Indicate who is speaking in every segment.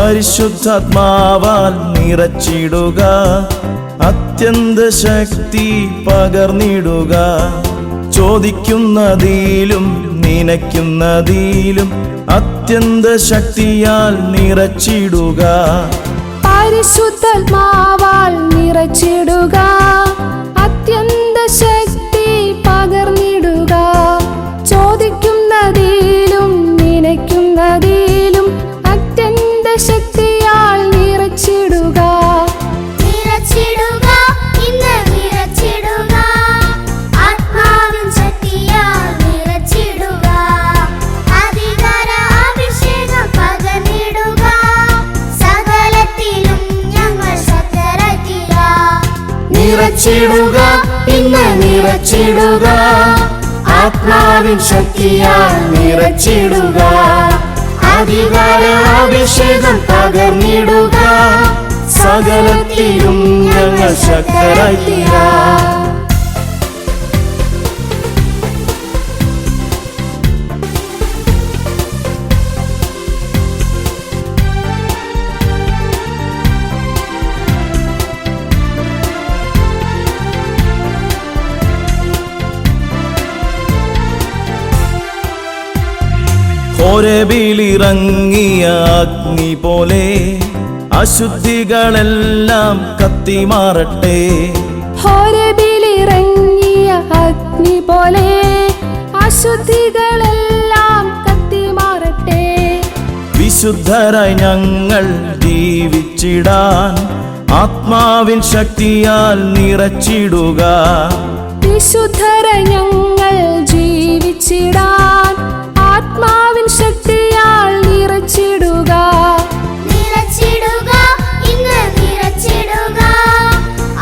Speaker 1: പരിശുദ്ധാത്മാവാൽ നിറച്ചിടുക. അത്യന്ത ശക്തി പകർന്നിടുക. ചോദിക്കുന്നതിലും നനയ്ക്കുന്നതിലും അത്യന്ത ശക്തിയാൽ നിറച്ചിടുക.
Speaker 2: പരിശുദ്ധാത്മാവാൽ നിറച്ചിടുക. അത്യന്ത നിറച്ചിടുക
Speaker 3: ഇന്ന് നിറച്ചിടുക. ആത്മാവിൻ ശക്തിയാൽ നിറച്ചിടുക. അധികാര അഭിഷേകം പകർന്നിടുക സകലത്തിലും ഞങ്ങൾ
Speaker 1: ശക്തരായി തീരാം ഹോരബിലിറങ്ങിയ അഗ്നി പോലെ അശുദ്ധികളെല്ലാം കത്തിമാറട്ടെ.
Speaker 2: ഹോരബിലിറങ്ങിയ അഗ്നി പോലെ അശുദ്ധികളെല്ലാം കത്തിമാറട്ടെ.
Speaker 1: വിശുദ്ധരായി ഞങ്ങൾ ജീവിച്ചിടാൻ ആത്മാവിൻ ശക്തിയാൽ നിറച്ചിടുക.
Speaker 2: വിശുദ്ധര ഞങ്ങൾ ജീവിച്ചിടാൻ ആത്മാവിൻ ശക്തിയാൽ നിറച്ചിടുക.
Speaker 3: നിറച്ചിടുക ഇന്ന് നിറച്ചിടുക.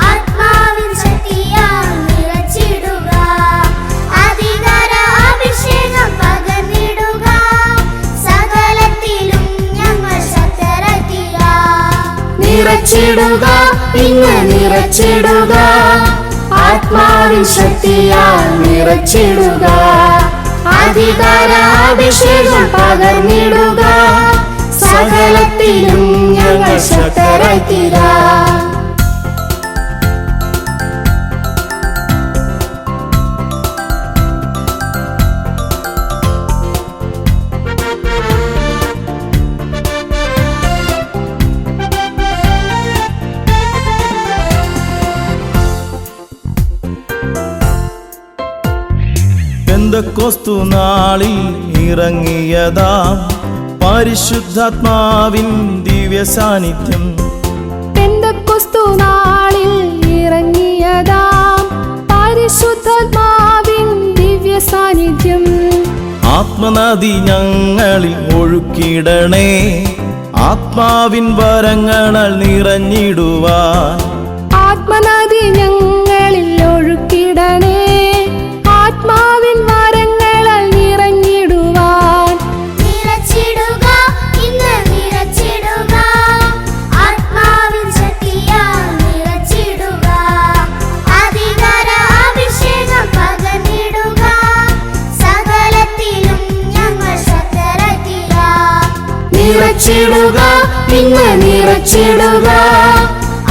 Speaker 3: ആത്മാവിൻ ശക്തിയാൽ നിറച്ചിടുക. അധികാര അഭിഷേകം പകർന്നിടുക. സകലത്തിലും ഞങ്ങൾ ശക്തരാക്കിയ
Speaker 1: നിറച്ചിടുക ഇന്ന് നിറച്ചിടുക. ആത്മാവിൻ ശക്തിയാൽ നിറച്ചിടുക. അധികാര അഭിഷേകം പകർന്നിടുക. സകലത്തിലും ഞങ്ങൾ ശക്തരായി തീരാം പെന്തക്കോസ്തു നാളിൽ ഇറങ്ങിയതാ പരിശുദ്ധാത്മാവിൻ ദിവ്യ സാന്നിധ്യം
Speaker 2: പെന്തക്കോസ്തു നാളിൽ ഇറങ്ങിയതാ പരിശുദ്ധാത്മാവിൻ ദിവ്യ സാന്നിധ്യം
Speaker 1: ആത്മനദി ഞങ്ങളിൽ ഒഴുക്കിടണേ. ആത്മാവിൻ വരങ്ങളാൽ നിറഞ്ഞിടുവാൻ.
Speaker 2: ആത്മനദി ഞങ്ങളിൽ
Speaker 3: നിറച്ചിടുക
Speaker 1: നിന്നെ നിറച്ചിടുക.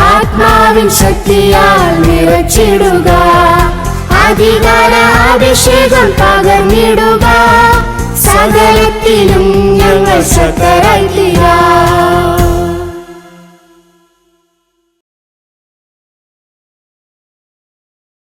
Speaker 1: ആത്മാവിൻ ശക്തിയാൽ നിറച്ചിടുക. അധികാര അഭിഷേകം പകർന്നിടുക. സകലത്തിലും ഞങ്ങൾ ശക്തര